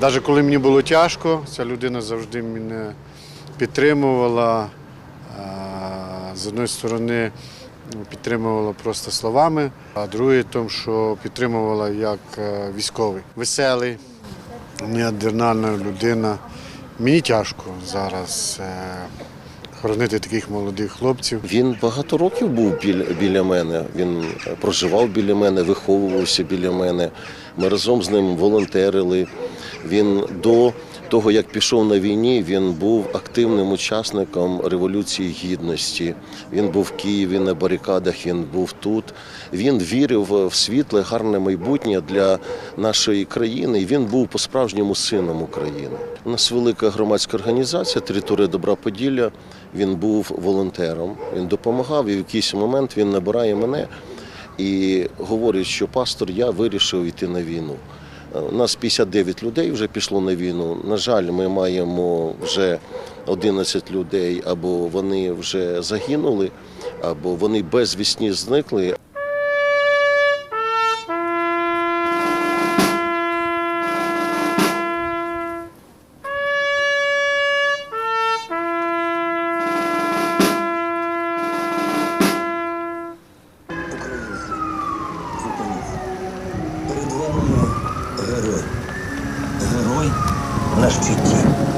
Навіть коли мені було тяжко, ця людина завжди мене підтримувала. З однієї сторони ну, підтримувала просто словами, а другий тому, що підтримувала як е, військовий. Веселий, неординарна людина. Мені тяжко зараз е, хоронити таких молодих хлопців. Він багато років був біля, біля мене. Він проживав біля мене, виховувався біля мене. Ми разом з ним волонтерили. Він до того, як пішов на війні, він був активним учасником Революції Гідності. Він був в Києві на барикадах, він був тут. Він вірив в світле, гарне майбутнє для нашої країни. Він був по-справжньому сином України. У нас велика громадська організація Територія Добра Поділля. Він був волонтером, він допомагав, і в якийсь момент він набирає мене і говорить, що пастор, я вирішив йти на війну. У нас 59 людей вже пішло на війну. На жаль, ми маємо вже 11 людей, або вони вже загинули, або вони безвісні зникли. той на щиті.